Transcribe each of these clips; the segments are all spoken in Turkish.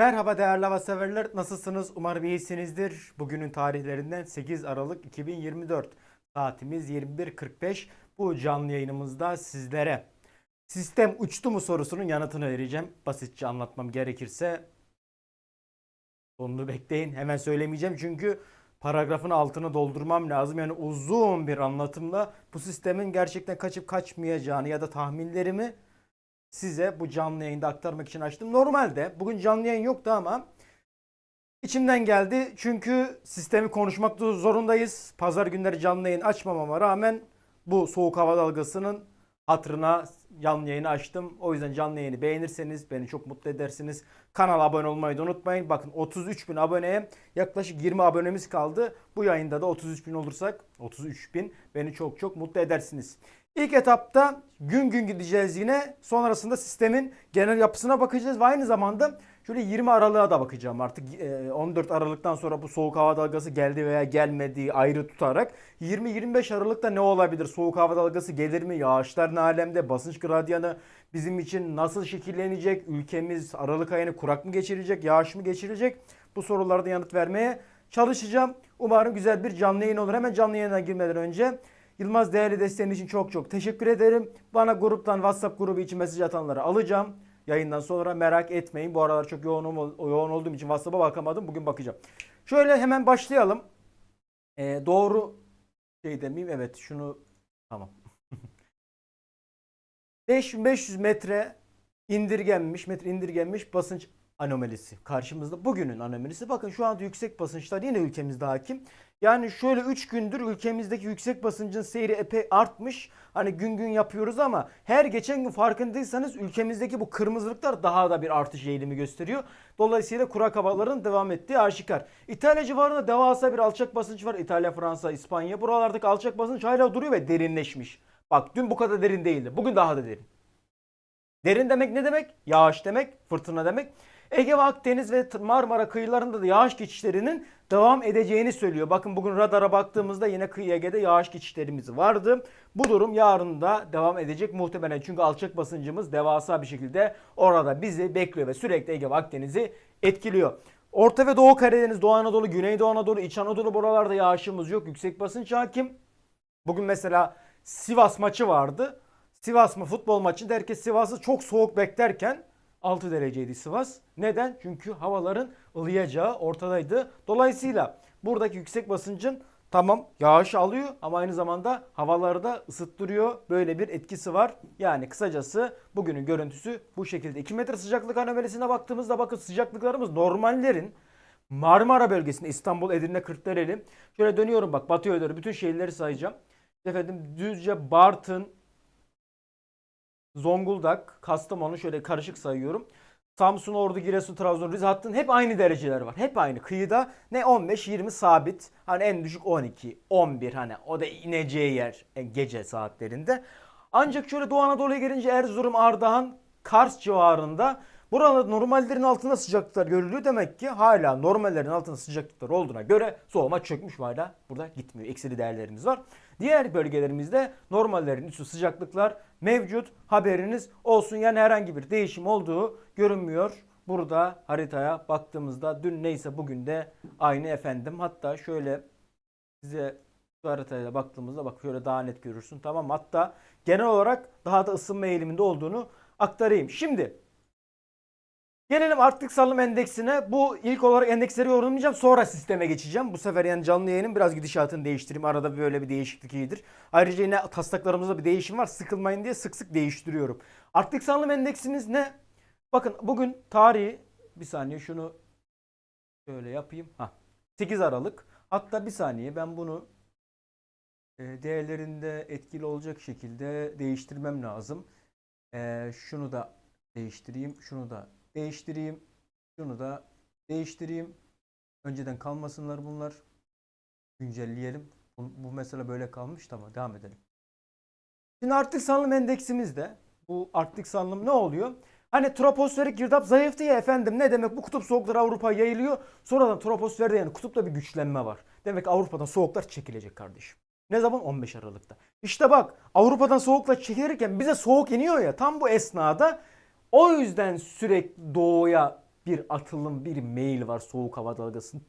Merhaba değerli hava severler. Nasılsınız? Umarım iyisinizdir. Bugünün tarihlerinden 8 Aralık 2024. Saatimiz 21.45. Bu canlı yayınımızda sizlere sistem uçtu mu sorusunun yanıtını vereceğim. Basitçe anlatmam gerekirse sonunu bekleyin. Hemen söylemeyeceğim çünkü paragrafın altını doldurmam lazım. Yani uzun bir anlatımla bu sistemin gerçekten kaçıp kaçmayacağını ya da tahminlerimi size bu canlı yayında aktarmak için açtım. Normalde bugün canlı yayın yoktu ama içimden geldi. Çünkü sistemi konuşmak da zorundayız. Pazar günleri canlı yayın açmamama rağmen bu soğuk hava dalgasının hatırına canlı yayını açtım. O yüzden canlı yayını beğenirseniz beni çok mutlu edersiniz. Kanala abone olmayı da unutmayın. Bakın 33 bin aboneye yaklaşık 20 abonemiz kaldı. Bu yayında da 33 bin olursak 33 bin beni çok çok mutlu edersiniz. İlk etapta gün gün gideceğiz yine. Sonrasında sistemin genel yapısına bakacağız ve aynı zamanda şöyle 20 Aralık'a da bakacağım artık. Eee, 14 Aralık'tan sonra bu soğuk hava dalgası geldi veya gelmediği ayrı tutarak 20-25 Aralık'ta ne olabilir? Soğuk hava dalgası gelir mi? Yağışlar ne alemde? Basınç gradyanı bizim için nasıl şekillenecek? Ülkemiz Aralık ayını kurak mı geçirecek? Yağış mı geçirecek? Bu sorulara da yanıt vermeye çalışacağım. Umarım güzel bir canlı yayın olur. Hemen canlı yayına girmeden önce Yılmaz değerli desteğin için çok çok teşekkür ederim. Bana gruptan WhatsApp grubu için mesaj atanları alacağım. Yayından sonra merak etmeyin. Bu aralar çok yoğun, yoğun olduğum için WhatsApp'a bakamadım. Bugün bakacağım. Şöyle hemen başlayalım. Ee, doğru şey demeyeyim. Evet şunu tamam. 5500 metre indirgenmiş, metre indirgenmiş basınç anomalisi karşımızda. Bugünün anomalisi. Bakın şu anda yüksek basınçlar yine ülkemizde hakim. Yani şöyle 3 gündür ülkemizdeki yüksek basıncın seyri epey artmış. Hani gün gün yapıyoruz ama her geçen gün farkındaysanız ülkemizdeki bu kırmızılıklar daha da bir artış eğilimi gösteriyor. Dolayısıyla kurak havaların devam ettiği aşikar. İtalya civarında devasa bir alçak basınç var. İtalya, Fransa, İspanya. Buralardaki alçak basınç hala duruyor ve derinleşmiş. Bak dün bu kadar derin değildi. Bugün daha da derin. Derin demek ne demek? Yağış demek, fırtına demek. Ege ve Akdeniz ve Marmara kıyılarında da yağış geçişlerinin devam edeceğini söylüyor. Bakın bugün radara baktığımızda yine kıyı Ege'de yağış geçişlerimiz vardı. Bu durum yarın da devam edecek muhtemelen. Çünkü alçak basıncımız devasa bir şekilde orada bizi bekliyor ve sürekli Ege ve Akdeniz'i etkiliyor. Orta ve Doğu Karadeniz, Doğu Anadolu, Güneydoğu Anadolu, İç Anadolu buralarda yağışımız yok. Yüksek basınç hakim. Bugün mesela Sivas maçı vardı. Sivas mı futbol maçında herkes Sivas'ı çok soğuk beklerken 6 dereceydi Sivas. Neden? Çünkü havaların ılıyacağı ortadaydı. Dolayısıyla buradaki yüksek basıncın tamam yağış alıyor ama aynı zamanda havaları da ısıttırıyor. Böyle bir etkisi var. Yani kısacası bugünün görüntüsü bu şekilde. 2 metre sıcaklık anomalisine baktığımızda bakın sıcaklıklarımız normallerin Marmara bölgesinde İstanbul, Edirne, Kırklareli. Şöyle dönüyorum bak Batı'ya doğru bütün şehirleri sayacağım. Efendim Düzce, Bartın, Zonguldak, Kastamonu şöyle karışık sayıyorum. Samsun, Ordu, Giresun, Trabzon, Rize hattının hep aynı dereceler var. Hep aynı. Kıyıda ne 15-20 sabit. Hani en düşük 12, 11 hani o da ineceği yer e, gece saatlerinde. Ancak şöyle Doğu Anadolu'ya gelince Erzurum, Ardahan, Kars civarında Burada normallerin altında sıcaklıklar görülüyor. Demek ki hala normallerin altında sıcaklıklar olduğuna göre soğuma çökmüş hala burada gitmiyor. Eksili değerlerimiz var. Diğer bölgelerimizde normallerin üstü sıcaklıklar mevcut. Haberiniz olsun. Yani herhangi bir değişim olduğu görünmüyor. Burada haritaya baktığımızda dün neyse bugün de aynı efendim. Hatta şöyle size şu haritaya baktığımızda bak şöyle daha net görürsün. Tamam hatta genel olarak daha da ısınma eğiliminde olduğunu aktarayım. Şimdi Gelelim Arktik Salım Endeksine. Bu ilk olarak endeksleri yorumlayacağım. Sonra sisteme geçeceğim. Bu sefer yani canlı yayının biraz gidişatını değiştireyim. Arada böyle bir değişiklik iyidir. Ayrıca yine taslaklarımızda bir değişim var. Sıkılmayın diye sık sık değiştiriyorum. Arktik Salım Endeksimiz ne? Bakın bugün tarihi bir saniye şunu şöyle yapayım. Ha. 8 Aralık. Hatta bir saniye ben bunu e, değerlerinde etkili olacak şekilde değiştirmem lazım. E, şunu da değiştireyim. Şunu da değiştireyim. Şunu da değiştireyim. Önceden kalmasınlar bunlar. Güncelleyelim. Bu, bu mesela böyle kalmış tamam devam edelim. Şimdi Arktik Sanlım Endeksimizde bu Arktik Sanlım ne oluyor? Hani troposferik girdap zayıftı ya efendim ne demek bu kutup soğukları Avrupa'ya yayılıyor. Sonradan troposferde yani kutupta bir güçlenme var. Demek Avrupa'dan soğuklar çekilecek kardeşim. Ne zaman? 15 Aralık'ta. İşte bak Avrupa'dan soğuklar çekilirken bize soğuk iniyor ya tam bu esnada o yüzden sürekli doğuya bir atılım, bir mail var soğuk hava dalgasında.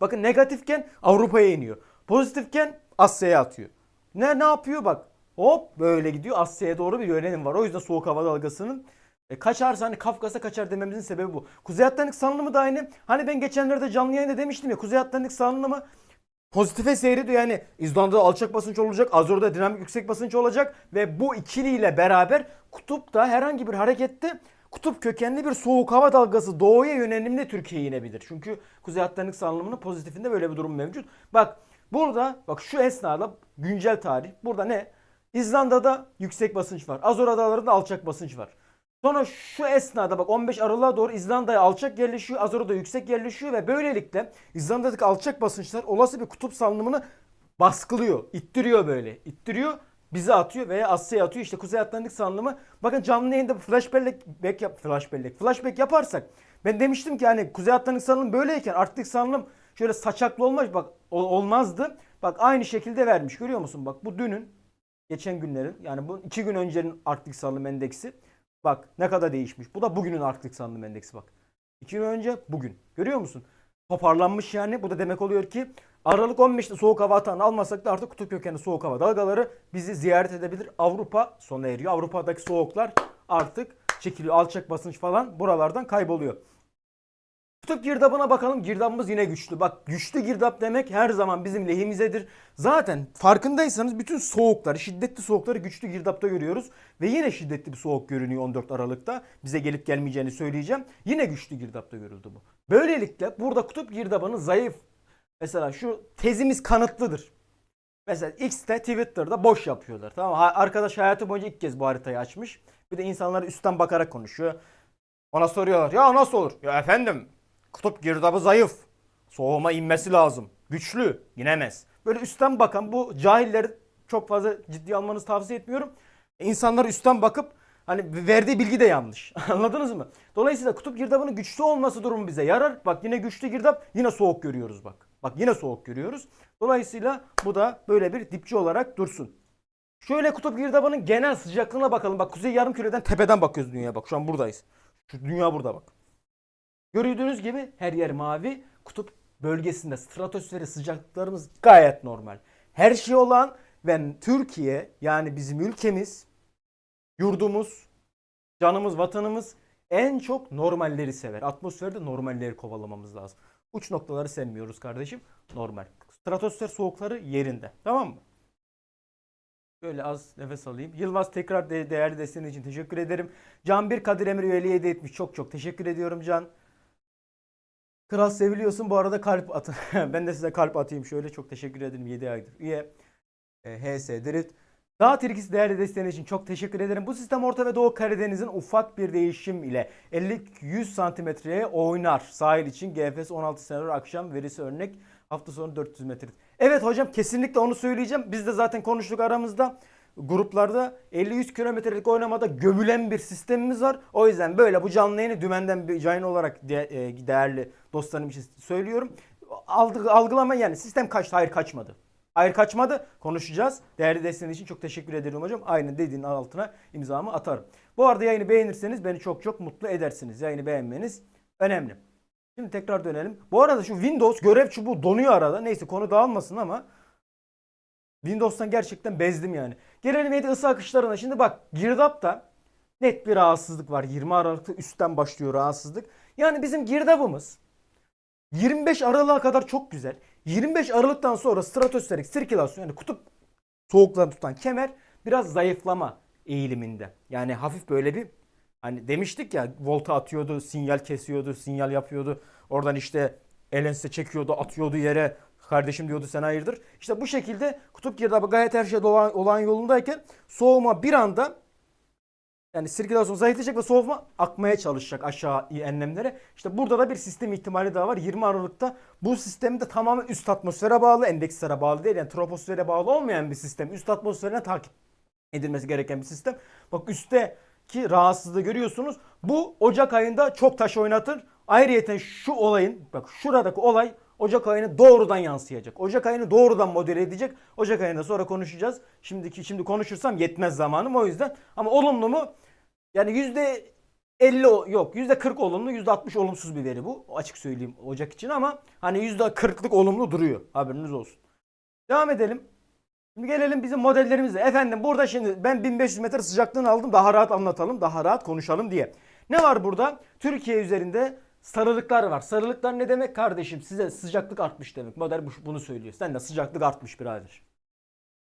Bakın negatifken Avrupa'ya iniyor. Pozitifken Asya'ya atıyor. Ne ne yapıyor bak. Hop böyle gidiyor. Asya'ya doğru bir yönelim var. O yüzden soğuk hava dalgasının e, kaçarsa hani Kafkas'a kaçar dememizin sebebi bu. Kuzey Atlantik salınımı da aynı. Hani ben geçenlerde canlı yayında demiştim ya Kuzey Atlantik salınımı pozitife seyrediyor. Yani İzlanda'da alçak basınç olacak. Azor'da dinamik yüksek basınç olacak. Ve bu ikiliyle beraber kutupta herhangi bir harekette kutup kökenli bir soğuk hava dalgası doğuya yönelimde Türkiye'ye inebilir. Çünkü Kuzey Atlantik salınımının pozitifinde böyle bir durum mevcut. Bak burada bak şu esnada güncel tarih. Burada ne? İzlanda'da yüksek basınç var. Azor adalarında alçak basınç var. Sonra şu esnada bak 15 Aralık'a doğru İzlanda'ya alçak yerleşiyor. Azora'da yüksek yerleşiyor ve böylelikle İzlanda'daki alçak basınçlar olası bir kutup salınımını baskılıyor. ittiriyor böyle. ittiriyor bize atıyor veya Asya'ya atıyor. İşte Kuzey Atlantik salınımı. Bakın canlı yayında flashback yap, flashback, flashback yaparsak ben demiştim ki hani Kuzey Atlantik salınımı böyleyken Arktik salınım şöyle saçaklı olmaz bak ol- olmazdı. Bak aynı şekilde vermiş görüyor musun? Bak bu dünün geçen günlerin yani bu iki gün öncenin Arktik salınım endeksi. Bak ne kadar değişmiş. Bu da bugünün Arktik salınım endeksi bak. İki gün önce bugün. Görüyor musun? Toparlanmış yani. Bu da demek oluyor ki Aralık 15'te soğuk hava atağını almasak da artık kutup kökenli soğuk hava dalgaları bizi ziyaret edebilir. Avrupa sona eriyor. Avrupa'daki soğuklar artık çekiliyor. Alçak basınç falan buralardan kayboluyor. Kutup girdabına bakalım. Girdabımız yine güçlü. Bak güçlü girdap demek her zaman bizim lehimizedir. Zaten farkındaysanız bütün soğukları, şiddetli soğukları güçlü girdapta görüyoruz. Ve yine şiddetli bir soğuk görünüyor 14 Aralık'ta. Bize gelip gelmeyeceğini söyleyeceğim. Yine güçlü girdapta görüldü bu. Böylelikle burada kutup girdabının zayıf. Mesela şu tezimiz kanıtlıdır. Mesela X'te Twitter'da boş yapıyorlar. Tamam Arkadaş hayatı boyunca ilk kez bu haritayı açmış. Bir de insanlar üstten bakarak konuşuyor. Ona soruyorlar. Ya nasıl olur? Ya efendim kutup girdabı zayıf. Soğuma inmesi lazım. Güçlü. inemez. Böyle üstten bakan bu cahilleri çok fazla ciddi almanızı tavsiye etmiyorum. İnsanlar üstten bakıp hani verdiği bilgi de yanlış. Anladınız mı? Dolayısıyla kutup girdabının güçlü olması durumu bize yarar. Bak yine güçlü girdap yine soğuk görüyoruz bak. Bak yine soğuk görüyoruz. Dolayısıyla bu da böyle bir dipçi olarak dursun. Şöyle kutup girdabının genel sıcaklığına bakalım. Bak kuzey yarımküreden tepeden bakıyoruz dünyaya bak. Şu an buradayız. Şu dünya burada bak. Gördüğünüz gibi her yer mavi. Kutup bölgesinde stratosferi sıcaklıklarımız gayet normal. Her şey olan ve Türkiye yani bizim ülkemiz, yurdumuz, canımız, vatanımız en çok normalleri sever. Atmosferde normalleri kovalamamız lazım. Uç noktaları sevmiyoruz kardeşim. Normal. Stratosfer soğukları yerinde. Tamam mı? Böyle az nefes alayım. Yılmaz tekrar de- değerli desteğin için teşekkür ederim. Can bir Kadir Emir üyeliği hediye etmiş. Çok çok teşekkür ediyorum Can. Kral seviliyorsun bu arada kalp atın. ben de size kalp atayım şöyle. Çok teşekkür ederim 7 aydır. Üye e, HS Dirit. Dağ Tilkisi değerli desteğin için çok teşekkür ederim. Bu sistem Orta ve Doğu Karadeniz'in ufak bir değişim ile 50-100 santimetreye oynar. Sahil için GFS 16 senaryo akşam verisi örnek. Hafta sonu 400 metre. Evet hocam kesinlikle onu söyleyeceğim. Biz de zaten konuştuk aramızda. Gruplarda 50-100 kilometrelik oynamada gömülen bir sistemimiz var. O yüzden böyle bu canlı yayını dümenden bir yayın olarak de- e, değerli dostlarım için söylüyorum. Algı, algılama yani sistem kaçtı hayır kaçmadı. Hayır kaçmadı. Konuşacağız. Değerli desteğin için çok teşekkür ederim hocam. Aynı dediğin altına imzamı atarım. Bu arada yayını beğenirseniz beni çok çok mutlu edersiniz. Yayını beğenmeniz önemli. Şimdi tekrar dönelim. Bu arada şu Windows görev çubuğu donuyor arada. Neyse konu dağılmasın ama Windows'tan gerçekten bezdim yani. Gelelim yedi ısı akışlarına. Şimdi bak girdapta net bir rahatsızlık var. 20 Aralık'ta üstten başlıyor rahatsızlık. Yani bizim girdabımız 25 Aralık'a kadar çok güzel. 25 Aralık'tan sonra stratosferik sirkülasyon yani kutup soğuklarını tutan kemer biraz zayıflama eğiliminde. Yani hafif böyle bir hani demiştik ya volta atıyordu, sinyal kesiyordu, sinyal yapıyordu. Oradan işte elense çekiyordu, atıyordu yere. Kardeşim diyordu sen hayırdır. İşte bu şekilde kutup girdabı gayet her şey olan, olan yolundayken soğuma bir anda yani sirkülasyon zayıflayacak ve soğuma akmaya çalışacak aşağı enlemlere. İşte burada da bir sistem ihtimali daha var. 20 Aralık'ta bu sistem de tamamen üst atmosfere bağlı, endekslere bağlı değil. Yani troposfere bağlı olmayan bir sistem. Üst atmosferine takip edilmesi gereken bir sistem. Bak üstteki rahatsızlığı görüyorsunuz. Bu Ocak ayında çok taş oynatır. Ayrıyeten şu olayın, bak şuradaki olay Ocak ayını doğrudan yansıyacak. Ocak ayını doğrudan model edecek. Ocak ayında sonra konuşacağız. Şimdiki şimdi konuşursam yetmez zamanım o yüzden. Ama olumlu mu? Yani yüzde 50 o- yok %40 olumlu %60 olumsuz bir veri bu. Açık söyleyeyim Ocak için ama hani %40'lık olumlu duruyor. Haberiniz olsun. Devam edelim. Şimdi gelelim bizim modellerimize. Efendim burada şimdi ben 1500 metre sıcaklığını aldım. Daha rahat anlatalım, daha rahat konuşalım diye. Ne var burada? Türkiye üzerinde sarılıklar var. Sarılıklar ne demek kardeşim? Size sıcaklık artmış demek. Model bu- bunu söylüyor. Sen de sıcaklık artmış birader.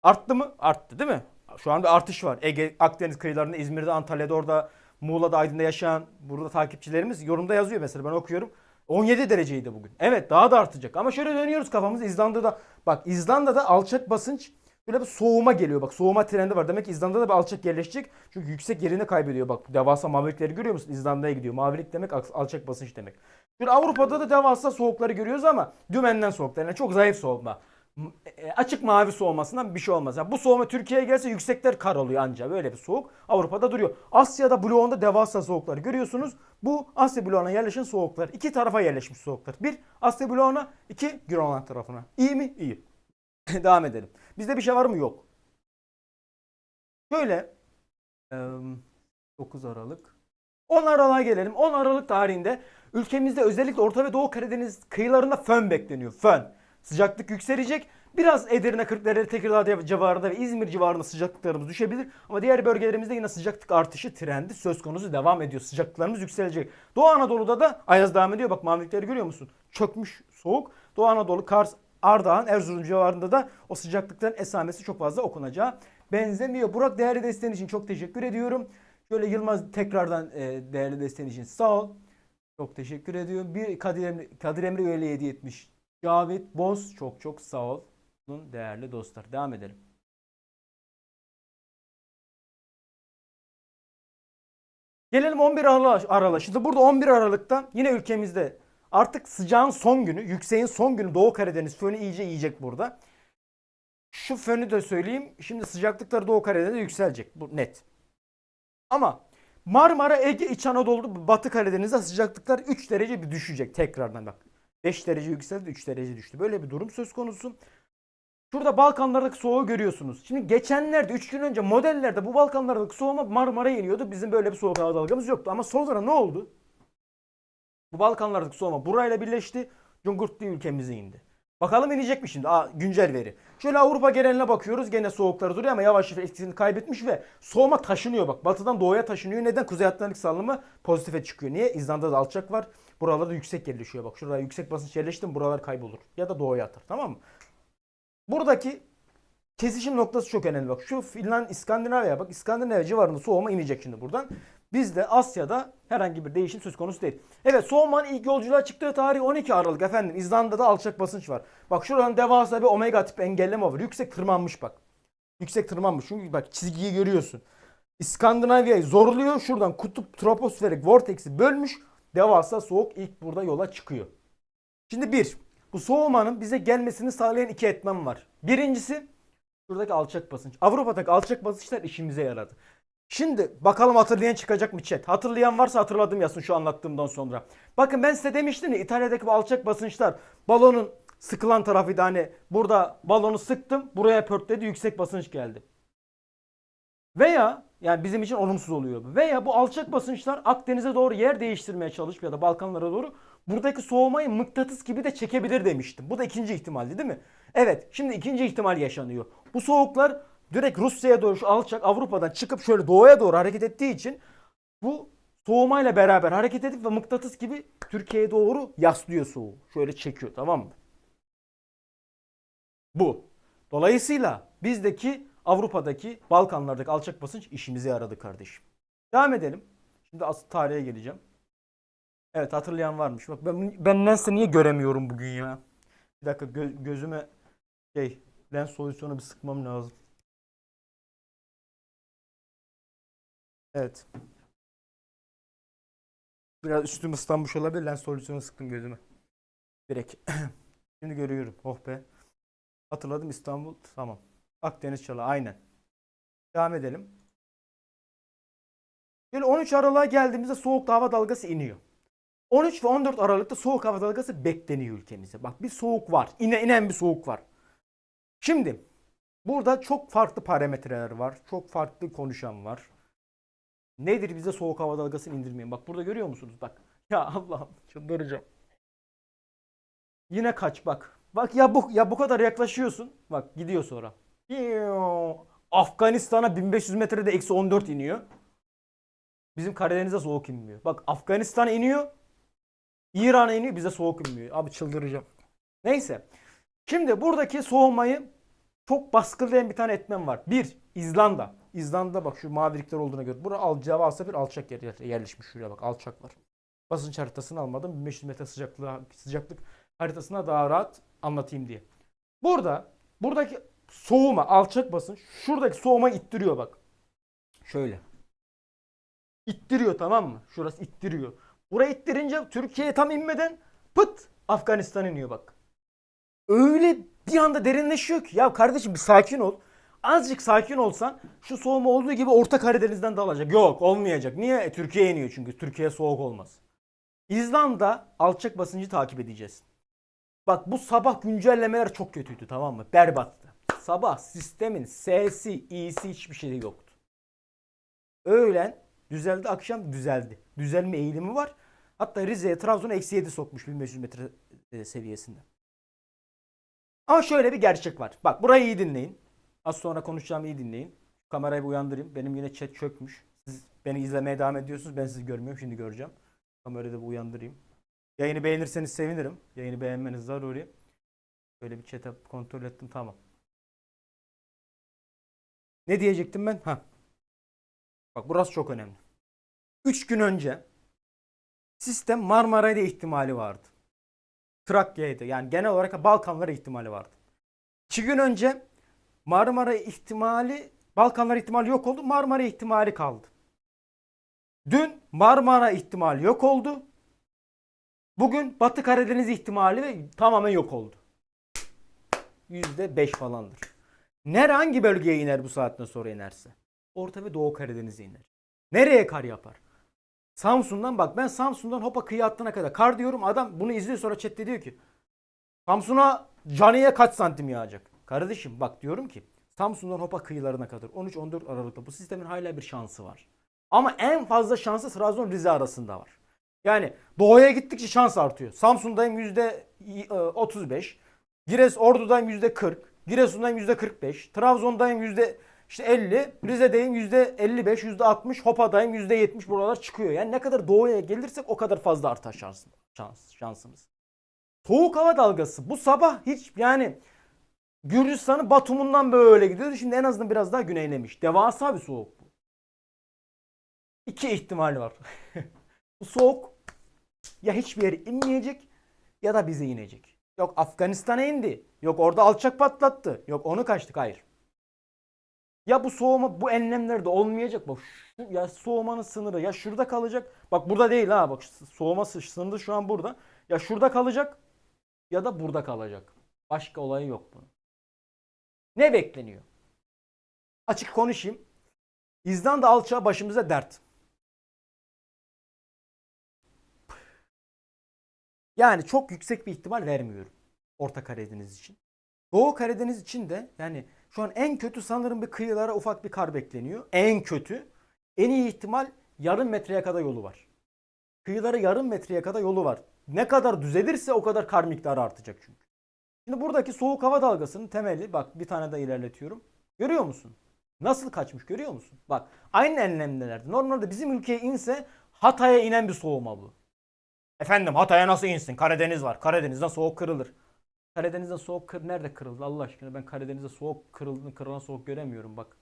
Arttı mı? Arttı değil mi? Şu an bir artış var. Ege, Akdeniz kıyılarında, İzmir'de, Antalya'da, orada, Muğla'da, Aydın'da yaşayan burada takipçilerimiz yorumda yazıyor mesela ben okuyorum. 17 dereceydi bugün. Evet daha da artacak. Ama şöyle dönüyoruz kafamız İzlanda'da. Bak İzlanda'da alçak basınç böyle bir soğuma geliyor. Bak soğuma trendi var. Demek ki İzlanda'da bir alçak yerleşecek. Çünkü yüksek yerini kaybediyor. Bak devasa mavilikleri görüyor musun? İzlanda'ya gidiyor. Mavilik demek al- alçak basınç demek. Şimdi Avrupa'da da devasa soğukları görüyoruz ama dümenden soğuklar. Yani çok zayıf soğuma. E, Açık mavi soğumasından bir şey olmaz. Yani bu soğuma Türkiye'ye gelse yüksekler kar oluyor anca. Böyle bir soğuk Avrupa'da duruyor. Asya'da bloğunda devasa soğukları görüyorsunuz. Bu Asya bloğuna yerleşen soğuklar. İki tarafa yerleşmiş soğuklar. Bir Asya bloğuna, iki Grönland tarafına. İyi mi? İyi. Devam edelim. Bizde bir şey var mı? Yok. Şöyle em, 9 Aralık 10 Aralık'a gelelim. 10 Aralık tarihinde ülkemizde özellikle Orta ve Doğu Karadeniz kıyılarında fön bekleniyor. Fön. Sıcaklık yükselecek. Biraz Edirne, Kırklareli, Tekirdağ civarında ve İzmir civarında sıcaklıklarımız düşebilir. Ama diğer bölgelerimizde yine sıcaklık artışı trendi söz konusu devam ediyor. Sıcaklıklarımız yükselecek. Doğu Anadolu'da da ayaz devam ediyor. Bak mavilikleri görüyor musun? Çökmüş soğuk. Doğu Anadolu, Kars, Ardahan, Erzurum civarında da o sıcaklıkların esamesi çok fazla okunacağı benzemiyor. Burak değerli desteğin için çok teşekkür ediyorum. Şöyle Yılmaz tekrardan e, değerli desteğin için sağ ol. Çok teşekkür ediyorum. Bir Kadir Emre, Kadir Emre üyeliği hediye etmiş. Cavit Boz çok çok sağ ol. Bunun değerli dostlar. Devam edelim. Gelelim 11 Aralık. Şimdi burada 11 Aralık'ta yine ülkemizde artık sıcağın son günü, yükseğin son günü Doğu Karadeniz fönü iyice yiyecek burada. Şu fönü de söyleyeyim. Şimdi sıcaklıklar Doğu Karadeniz'de yükselecek. Bu net. Ama Marmara, Ege, İç Anadolu, Batı Karadeniz'de sıcaklıklar 3 derece bir düşecek tekrardan bak. 5 derece yükseldi 3 derece düştü. Böyle bir durum söz konusu. Şurada Balkanlardaki soğuğu görüyorsunuz. Şimdi geçenlerde 3 gün önce modellerde bu Balkanlardaki soğuma Marmara'ya iniyordu. Bizim böyle bir soğuk hava dalgamız yoktu. Ama sonra ne oldu? Bu Balkanlardaki soğuma burayla birleşti. Cungurt diye ülkemize indi. Bakalım inecek mi şimdi? Aa, güncel veri. Şöyle Avrupa geneline bakıyoruz. Gene soğuklar duruyor ama yavaş yavaş etkisini kaybetmiş ve soğuma taşınıyor bak. Batıdan doğuya taşınıyor. Neden? Kuzey Atlantik sallımı pozitife çıkıyor. Niye? İzlanda'da alçak var. Buralarda yüksek yerleşiyor. Bak şuraya yüksek basınç yerleşti mi buralar kaybolur. Ya da doğuya atar. Tamam mı? Buradaki kesişim noktası çok önemli. Bak şu Finland, İskandinavya bak İskandinavya civarında soğuma inecek şimdi buradan. Bizde Asya'da herhangi bir değişim söz konusu değil. Evet soğumanın ilk yolculuğa çıktığı tarih 12 Aralık efendim. İzlanda'da alçak basınç var. Bak şuradan devasa bir omega tip engelleme var. Yüksek tırmanmış bak. Yüksek tırmanmış. Çünkü bak çizgiyi görüyorsun. İskandinavya'yı zorluyor. Şuradan kutup troposferik vortex'i bölmüş. Devasa soğuk ilk burada yola çıkıyor. Şimdi bir, bu soğumanın bize gelmesini sağlayan iki etmen var. Birincisi şuradaki alçak basınç. Avrupa'daki alçak basınçlar işimize yaradı. Şimdi bakalım hatırlayan çıkacak mı chat? Hatırlayan varsa hatırladım yazsın şu anlattığımdan sonra. Bakın ben size demiştim ya İtalya'daki bu alçak basınçlar balonun sıkılan tarafıydı hani burada balonu sıktım buraya pörtledi yüksek basınç geldi. Veya yani bizim için olumsuz oluyor. Veya bu alçak basınçlar Akdeniz'e doğru yer değiştirmeye çalışıp ya da Balkanlara doğru buradaki soğumayı mıknatıs gibi de çekebilir demiştim. Bu da ikinci ihtimaldi değil mi? Evet şimdi ikinci ihtimal yaşanıyor. Bu soğuklar direkt Rusya'ya doğru şu alçak Avrupa'dan çıkıp şöyle doğuya doğru hareket ettiği için bu soğumayla beraber hareket edip ve mıknatıs gibi Türkiye'ye doğru yaslıyor soğuğu. Şöyle çekiyor tamam mı? Bu. Dolayısıyla bizdeki Avrupa'daki Balkanlardaki alçak basınç işimize yaradı kardeşim. Devam edelim. Şimdi asıl tarihe geleceğim. Evet hatırlayan varmış. Bak ben, ben lensi niye göremiyorum bugün ya? Bir dakika gö- gözüme şey lens solüsyonu bir sıkmam lazım. Evet. Biraz üstüm ıslanmış olabilir. Lens solüsyonu sıktım gözüme. Direkt. Şimdi görüyorum. Oh be. Hatırladım İstanbul. Tamam. Akdeniz Çalı aynen. Devam edelim. Böyle 13 Aralık'a geldiğimizde soğuk hava dalgası iniyor. 13 ve 14 Aralık'ta soğuk hava dalgası bekleniyor ülkemizde. Bak bir soğuk var. İne, inen bir soğuk var. Şimdi burada çok farklı parametreler var. Çok farklı konuşan var. Nedir bize soğuk hava dalgasını indirmeyin. Bak burada görüyor musunuz? Bak. Ya Allah'ım çıldıracağım. Yine kaç bak. Bak ya bu ya bu kadar yaklaşıyorsun. Bak gidiyor sonra. Afganistan'a 1500 metrede eksi 14 iniyor. Bizim Karadeniz'e soğuk inmiyor. Bak Afganistan'a iniyor. İran'a iniyor bize soğuk inmiyor. Abi çıldıracağım. Neyse. Şimdi buradaki soğumayı çok baskılayan bir tane etmen var. Bir, İzlanda. İzlanda bak şu mavilikler olduğuna göre. Bura al, Cava bir alçak yer, yer- yerleşmiş şuraya bak alçak var. Basınç haritasını almadım. 1500 metre sıcaklığı, sıcaklık haritasına daha rahat anlatayım diye. Burada buradaki soğuma alçak basınç şuradaki soğuma ittiriyor bak. Şöyle. İttiriyor tamam mı? Şurası ittiriyor. Buraya ittirince Türkiye'ye tam inmeden pıt Afganistan iniyor bak. Öyle bir anda derinleşiyor ki. Ya kardeşim bir sakin ol. Azıcık sakin olsan şu soğuma olduğu gibi Orta Karadeniz'den de alacak. Yok olmayacak. Niye? E, Türkiye'ye iniyor çünkü. Türkiye soğuk olmaz. İzlanda alçak basıncı takip edeceğiz. Bak bu sabah güncellemeler çok kötüydü tamam mı? Berbattı. Sabah sistemin S'si, İ'si hiçbir şey yoktu. Öğlen düzeldi, akşam düzeldi. Düzelme eğilimi var. Hatta Rize'ye Trabzon'a eksi 7 sokmuş 1500 metre e, seviyesinde. Ama şöyle bir gerçek var. Bak burayı iyi dinleyin. Az sonra konuşacağımı iyi dinleyin. Kamerayı bir uyandırayım. Benim yine chat çökmüş. Siz beni izlemeye devam ediyorsunuz. Ben sizi görmüyorum. Şimdi göreceğim. Kamerayı da bir uyandırayım. Yayını beğenirseniz sevinirim. Yayını beğenmeniz zaruri. Böyle bir chat'e kontrol ettim. Tamam. Ne diyecektim ben? Ha. Bak burası çok önemli. 3 gün önce sistem Marmaray'da ihtimali vardı. Trakya'ydı. Yani genel olarak Balkanlara ihtimali vardı. 2 gün önce Marmara ihtimali Balkanlar ihtimali yok oldu. Marmara ihtimali kaldı. Dün Marmara ihtimali yok oldu. Bugün Batı Karadeniz ihtimali ve tamamen yok oldu. %5 falandır. Nere hangi bölgeye iner bu saatten sonra inerse? Orta ve Doğu Karadeniz'e iner. Nereye kar yapar? Samsun'dan bak ben Samsun'dan Hopa kıyı hattına kadar kar diyorum adam bunu izliyor sonra chatte diyor ki Samsun'a caniye kaç santim yağacak? Kardeşim bak diyorum ki Samsun'dan Hopa kıyılarına kadar 13-14 Aralık'ta bu sistemin hala bir şansı var. Ama en fazla şansı Trabzon Rize arasında var. Yani doğuya gittikçe şans artıyor. Samsun'dayım yüzde e, 35. Gires Ordu'dayım yüzde 40. Giresun'dayım yüzde 45. Trabzon'dayım yüzde işte 50. Rize'deyim yüzde 55, yüzde 60. Hopa'dayım yüzde 70 buralar çıkıyor. Yani ne kadar doğuya gelirsek o kadar fazla artar şans, şans, şansımız. Soğuk hava dalgası. Bu sabah hiç yani Gürcistan'ın Batum'undan böyle gidiyordu. Şimdi en azından biraz daha güneylemiş. Devasa bir soğuk bu. İki ihtimal var. bu soğuk ya hiçbir yere inmeyecek ya da bize inecek. Yok Afganistan'a indi. Yok orada alçak patlattı. Yok onu kaçtık. Hayır. Ya bu soğuma bu enlemlerde olmayacak. Bak şu, ya soğumanın sınırı ya şurada kalacak. Bak burada değil ha. Bak soğuma sınırı şu an burada. Ya şurada kalacak ya da burada kalacak. Başka olayı yok bunun. Ne bekleniyor? Açık konuşayım. İzlanda alçağı başımıza dert. Yani çok yüksek bir ihtimal vermiyorum. Orta Karadeniz için. Doğu Karadeniz için de yani şu an en kötü sanırım bir kıyılara ufak bir kar bekleniyor. En kötü. En iyi ihtimal yarım metreye kadar yolu var. Kıyılara yarım metreye kadar yolu var. Ne kadar düzelirse o kadar kar miktarı artacak çünkü. Şimdi buradaki soğuk hava dalgasının temeli bak bir tane daha ilerletiyorum. Görüyor musun? Nasıl kaçmış görüyor musun? Bak aynı enlemlerde. Normalde bizim ülkeye inse Hatay'a inen bir soğuma bu. Efendim Hatay'a nasıl insin? Karadeniz var. Karadeniz'den soğuk kırılır. Karadeniz'den soğuk kır nerede kırıldı Allah aşkına? Ben Karadeniz'de soğuk kırıldığını kırılan soğuk göremiyorum bak.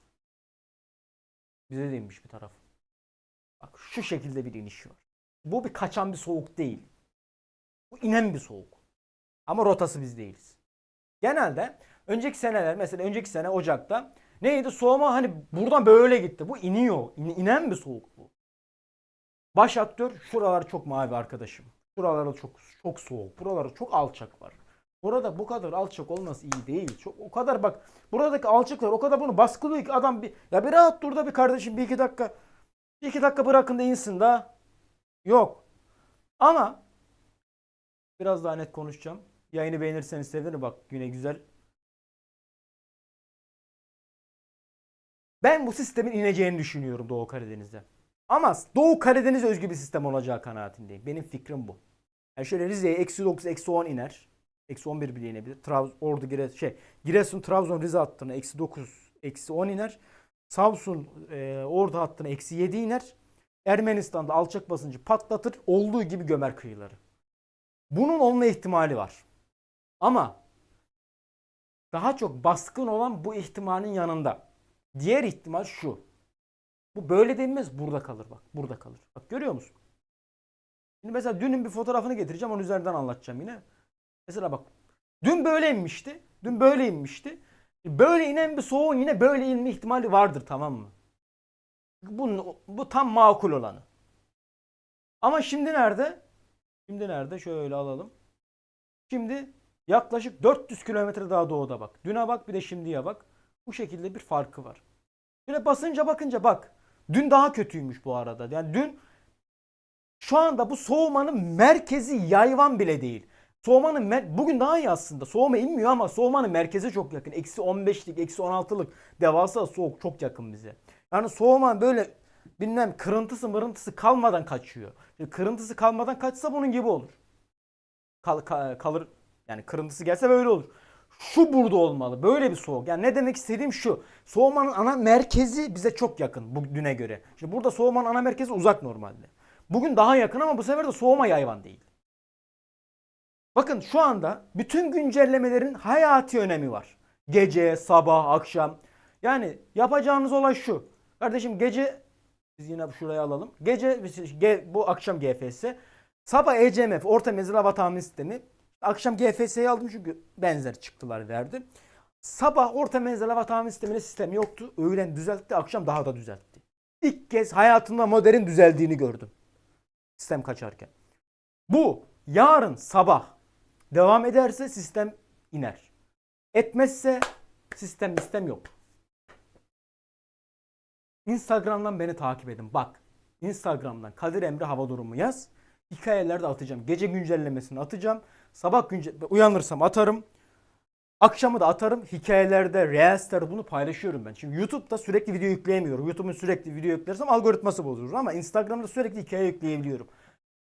Bize de inmiş bir taraf. Bak şu şekilde bir iniş var. Bu bir kaçan bir soğuk değil. Bu inen bir soğuk. Ama rotası biz değiliz. Genelde önceki seneler mesela önceki sene Ocak'ta neydi soğuma hani buradan böyle gitti. Bu iniyor. İn- inen bir soğuk bu. Baş aktör şuralar çok mavi arkadaşım. Buralar çok çok soğuk. Buralar çok alçak var. Burada bu kadar alçak olması iyi değil. Çok o kadar bak buradaki alçaklar o kadar bunu baskılıyor ki adam bir ya bir rahat dur da bir kardeşim bir iki dakika bir iki dakika bırakın da insin da. Yok. Ama biraz daha net konuşacağım. Yayını beğenirseniz sevinirim. Bak yine güzel. Ben bu sistemin ineceğini düşünüyorum Doğu Karadeniz'de. Ama Doğu Karadeniz özgü bir sistem olacağı kanaatindeyim. Benim fikrim bu. Yani şöyle Rize'ye eksi 9, eksi 10 iner. Eksi 11 bile inebilir. Trabzon, Ordu, Giresun, şey, Giresun, Trabzon, Rize hattına eksi 9, eksi 10 iner. Samsun, e, Ordu hattına eksi 7 iner. Ermenistan'da alçak basıncı patlatır. Olduğu gibi gömer kıyıları. Bunun olma ihtimali var. Ama daha çok baskın olan bu ihtimalin yanında. Diğer ihtimal şu. Bu böyle denmez burada kalır bak. Burada kalır. Bak görüyor musun? Şimdi mesela dünün bir fotoğrafını getireceğim onun üzerinden anlatacağım yine. Mesela bak. Dün böyle inmişti. Dün böyle inmişti. Böyle inen bir soğuğun yine böyle inme ihtimali vardır tamam mı? Bu, bu tam makul olanı. Ama şimdi nerede? Şimdi nerede? Şöyle alalım. Şimdi yaklaşık 400 kilometre daha doğuda bak. Düne bak bir de şimdiye bak. Bu şekilde bir farkı var. Şöyle basınca bakınca bak. Dün daha kötüymüş bu arada. Yani dün şu anda bu soğumanın merkezi yayvan bile değil. Soğumanın mer- bugün daha iyi aslında. Soğuma inmiyor ama soğumanın merkezi çok yakın. Eksi 15'lik, eksi 16'lık devasa soğuk çok yakın bize. Yani soğuma böyle bilmem kırıntısı mırıntısı kalmadan kaçıyor. Kırıntısı kalmadan kaçsa bunun gibi olur. Kal- ka- kalır yani kırıntısı gelse böyle olur. Şu burada olmalı. Böyle bir soğuk. Yani ne demek istediğim şu. Soğumanın ana merkezi bize çok yakın bu düne göre. Şimdi burada soğumanın ana merkezi uzak normalde. Bugün daha yakın ama bu sefer de soğuma yayvan değil. Bakın şu anda bütün güncellemelerin hayati önemi var. Gece, sabah, akşam. Yani yapacağınız olay şu. Kardeşim gece biz yine şuraya alalım. Gece ge- bu akşam GFS. Sabah ECMF orta menzil hava tahmin sistemi. Akşam GFS'yi aldım çünkü benzer çıktılar verdi. Sabah orta menzil hava tahmin sistemine sistem yoktu. Öğlen düzeltti, akşam daha da düzeltti. İlk kez hayatımda modern düzeldiğini gördüm. Sistem kaçarken. Bu yarın sabah devam ederse sistem iner. Etmezse sistem sistem yok. Instagram'dan beni takip edin. Bak. Instagram'dan Kadir Emre hava durumu yaz. Hikayelerde atacağım. Gece güncellemesini atacağım. Sabah günce uyanırsam atarım. Akşamı da atarım. Hikayelerde, Reels'lerde bunu paylaşıyorum ben. Çünkü YouTube'da sürekli video yükleyemiyorum. YouTube'un sürekli video yüklersem algoritması bozulur ama Instagram'da sürekli hikaye yükleyebiliyorum.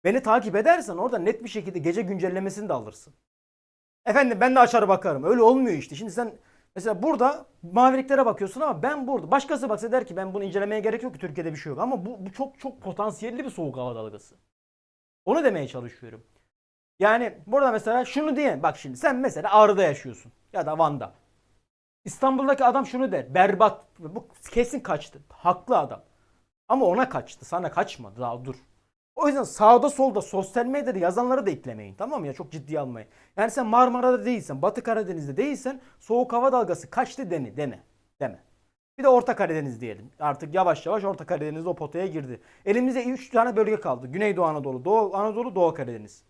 Beni takip edersen orada net bir şekilde gece güncellemesini de alırsın. Efendim ben de açar bakarım. Öyle olmuyor işte. Şimdi sen mesela burada maviliklere bakıyorsun ama ben burada. Başkası baksa der ki ben bunu incelemeye gerek yok ki Türkiye'de bir şey yok. Ama bu, bu çok çok potansiyelli bir soğuk hava dalgası. Onu demeye çalışıyorum. Yani burada mesela şunu diyen bak şimdi sen mesela Ağrı'da yaşıyorsun ya da Van'da. İstanbul'daki adam şunu der. Berbat. Bu kesin kaçtı. Haklı adam. Ama ona kaçtı. Sana kaçmadı. Daha dur. O yüzden sağda solda sosyal medyada yazanları da eklemeyin. Tamam mı ya? Çok ciddiye almayın. Yani sen Marmara'da değilsen, Batı Karadeniz'de değilsen soğuk hava dalgası kaçtı deni deme. Deme. Bir de Orta Karadeniz diyelim. Artık yavaş yavaş Orta Karadeniz o potaya girdi. Elimizde 3 tane bölge kaldı. Güneydoğu Anadolu, Doğu Anadolu, Doğu Karadeniz.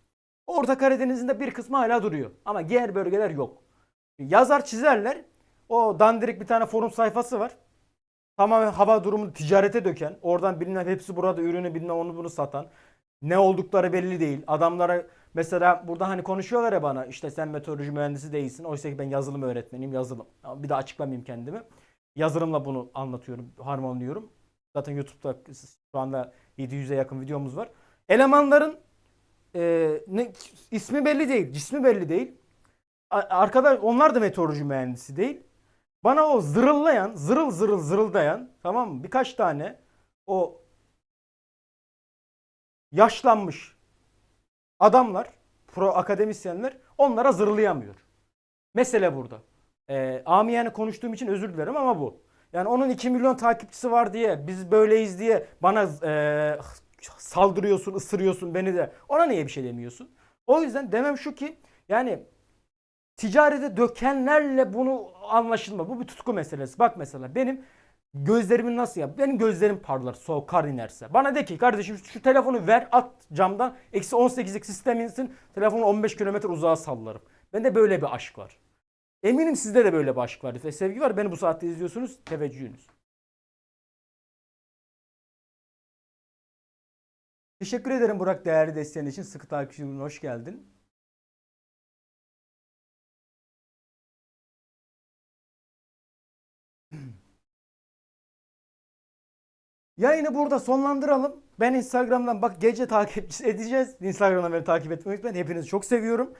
Orta Karadeniz'in de bir kısmı hala duruyor. Ama diğer bölgeler yok. Yazar çizerler. O dandirik bir tane forum sayfası var. Tamamen hava durumunu ticarete döken, oradan bilinen hepsi burada ürünü bilinen onu bunu satan. Ne oldukları belli değil. Adamlara mesela burada hani konuşuyorlar ya bana işte sen meteoroloji mühendisi değilsin. Oysa ki ben yazılım öğretmeniyim yazılım. Bir daha açıklamayayım kendimi. Yazılımla bunu anlatıyorum, harmanlıyorum. Zaten YouTube'da şu anda 700'e yakın videomuz var. Elemanların e, ne, ismi belli değil, cismi belli değil. Arkadaş onlar da meteoroloji mühendisi değil. Bana o zırıllayan, zırıl zırıl zırıldayan tamam mı? Birkaç tane o yaşlanmış adamlar, pro akademisyenler onlara zırlayamıyor. Mesele burada. Ee, amiyane konuştuğum için özür dilerim ama bu. Yani onun 2 milyon takipçisi var diye, biz böyleyiz diye bana e, saldırıyorsun, ısırıyorsun beni de. Ona niye bir şey demiyorsun? O yüzden demem şu ki yani ticarete dökenlerle bunu anlaşılma. Bu bir tutku meselesi. Bak mesela benim gözlerimin nasıl ya? Benim gözlerim parlar soğuk kar inerse. Bana de ki kardeşim şu telefonu ver at camdan. Eksi 18'lik sistem insin. Telefonu 15 kilometre uzağa sallarım. Bende böyle bir aşk var. Eminim sizde de böyle bir aşk var ve sevgi var. Beni bu saatte izliyorsunuz. Teveccühünüz. Teşekkür ederim Burak değerli desteğin için. Sıkı takipçim hoş geldin. Yayını burada sonlandıralım. Ben Instagram'dan bak gece takipçisi edeceğiz. Instagram'dan beni takip etmeyi unutmayın. Hepinizi çok seviyorum.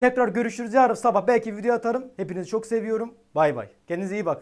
Tekrar görüşürüz yarın sabah belki video atarım. Hepinizi çok seviyorum. Bay bay. Kendinize iyi bakın.